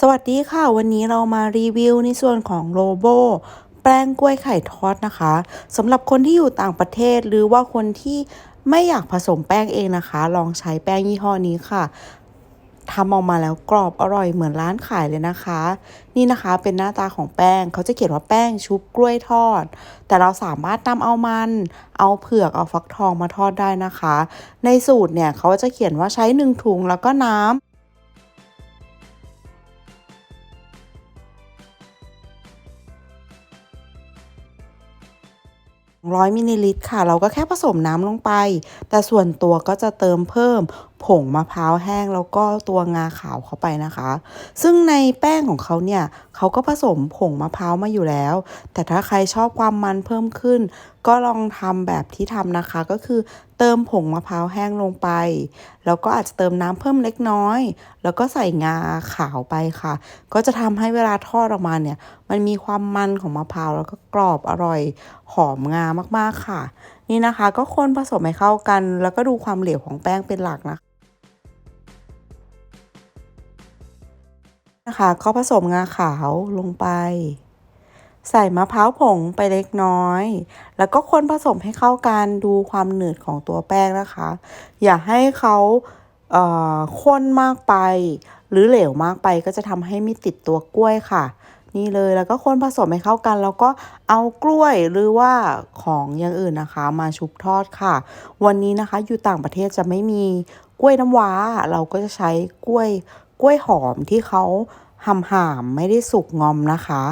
สวัสดีค่ะ วันนี้เรามารีวิวในส่วนของโลโบแป้งกล้วยไข่ทอดนะคะสำหรับคนที่อยู่ต่างประเทศหรือว่าคนที่ไม่อยากผสมแป้งเองนะคะ ลองใช้แป้งยี่ห้อนี้ค่ะทำออกมาแล้วกรอบอร่อยเหมือนร้านขายเลยนะคะ นี่นะคะเป็นหน้าตาของแป้งเขาจะเขียนว่าแป้งชุบกล้วยทอด แต่เราสามารถนำเอามัน เอาเผือกเอาฟักทองมาทอดได้นะคะ ในสูตรเนี่ยเขาจะเขียนว่าใช้หนึ่งถุงแล้วก็น้ำ ร้อยมิลลิลิตรค่ะ เราก็แค่ผสมน้ำลงไป แต่ส่วนตัวก็จะเติมเพิ่ม ผงมะพร้าวแห้งแล้วก็ตัวงาขาวเข้าไปนะคะ ซึ่งในแป้งของเขาเนี่ยเขาก็ผสมผงมะพร้าวมาอยู่แล้ว แต่ถ้าใครชอบความมันเพิ่มขึ้น ก็ลองทำแบบที่ทำนะคะก็คือเติมผงมะพร้าวแห้งลงไป แล้วก็อาจจะเติมน้ำเพิ่มเล็กน้อย แล้วก็ใส่งาขาวไปค่ะ ก็จะทำให้เวลาทอดออกมาเนี่ย มันมีความมันของมะพร้าวแล้วก็กรอบอร่อย หอมงามากๆค่ะ นี่นะคะ ก็คนผสมให้เข้ากัน แล้วก็ดูความเหลวของแป้งเป็นหลักนะคะ นะคะก็ผสมงาขาวลงไป ใส่มะพร้าวผงไปเล็กน้อย แล้วก็คนผสมให้เข้ากันดูความหนืดของตัวแป้งนะคะ อย่าให้เขาเอ่อข้นมากไป หรือเหลวมากไปก็จะทำให้ไม่ติดตัวกล้วยค่ะ นี่เลยแล้วก็คนผสมให้เข้ากัน แล้วก็เอากล้วยหรือว่าของอย่างอื่นนะคะ มาชุบทอดค่ะ วันนี้นะคะอยู่ต่างประเทศจะไม่มีกล้วยน้ำว้า เราก็จะใช้กล้วย กล้วยหอมที่เขาห่ำหามไม่ได้สุกงอมนะคะ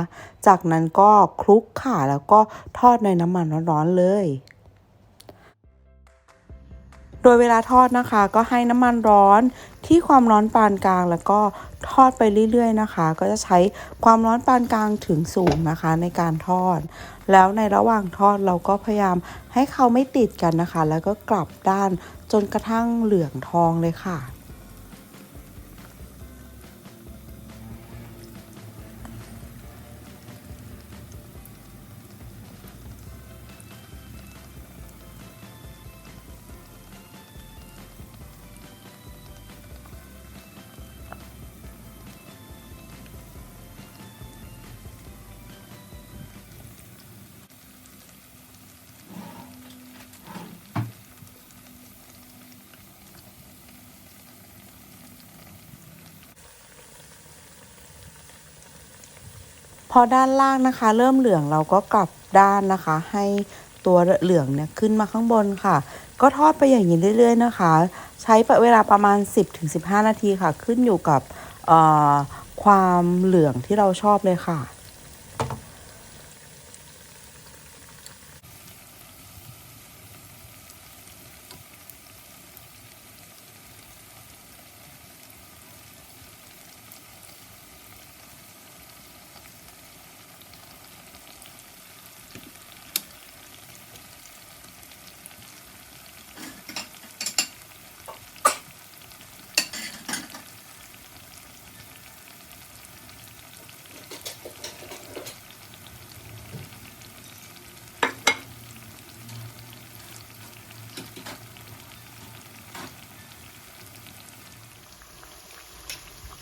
จากนั้นก็คลุกค่ะแล้วก็ทอดในน้ำมันร้อนๆเลย โดยเวลาทอดนะคะ ก็ให้น้ำมันร้อนที่ความร้อนปานกลาง แล้วก็ทอดไปเรื่อยๆนะคะ ก็จะใช้ความร้อนปานกลางถึงสูงนะคะในการทอด แล้วในระหว่างทอดเราก็พยายามให้เขาไม่ติดกันนะคะ แล้วก็กลับด้านจนกระทั่งเหลืองทองเลยค่ะ พอด้านล่างนะคะ เริ่มเหลืองเราก็กลับด้านนะคะ ให้ตัวเหลืองเนี่ยขึ้นมาข้างบนค่ะ ก็ทอดไปอย่างนี้เรื่อย ๆ นะคะ ใช้เวลาประมาณ 10-15 นาทีค่ะ ขึ้นอยู่กับความเหลืองที่เราชอบเลยค่ะ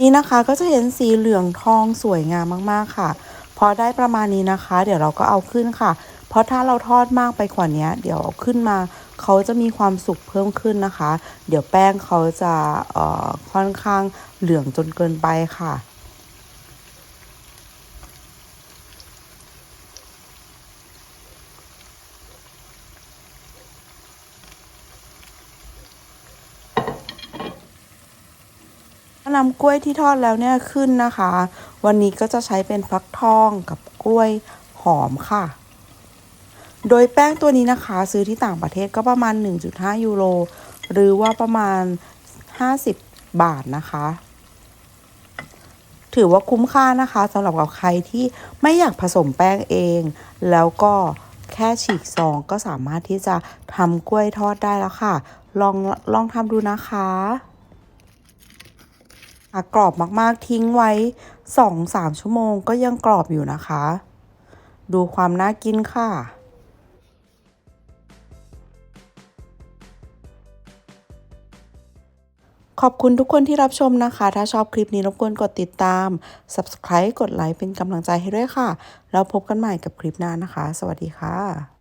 นี่นะคะก็จะเห็นสีเหลืองทองสวยงามมากๆค่ะ พอได้ประมาณนี้นะคะ เดี๋ยวเราก็เอาขึ้นค่ะ เพราะถ้าเราทอดมากไปกว่านี้เดี๋ยวเอาขึ้นมาเขาจะมีความสุกเพิ่มขึ้นนะคะ เดี๋ยวแป้งเขาจะเอ่อค่อนข้างเหลืองจนเกินไปค่ะ นำกล้วยที่ทอดแล้วเนี่ยขึ้นนะคะ วันนี้ก็จะใช้เป็นฟักทองกับกล้วยหอมค่ะ โดยแป้งตัวนี้นะคะ ซื้อที่ต่างประเทศก็ประมาณ 1.5 ยูโร หรือว่าประมาณ 50 บาทนะคะ ถือว่าคุ้มค่านะคะสำหรับกับใครที่ไม่อยากผสมแป้งเอง แล้วก็แค่ฉีกซองก็สามารถที่จะทำกล้วยทอดได้แล้วค่ะ ลองลองทำดูนะคะ กรอบมากๆทิ้งไว้ 2-3 ชั่วโมงก็ยังกรอบอยู่นะคะ ดูความน่ากินค่ะ ขอบคุณทุกคนที่รับชมนะคะ ถ้าชอบคลิปนี้รบกวนกดติดตาม subscribe กดไลค์เป็นกำลังใจให้ด้วยค่ะ แล้วพบกันใหม่กับคลิปหน้านะคะ สวัสดีค่ะ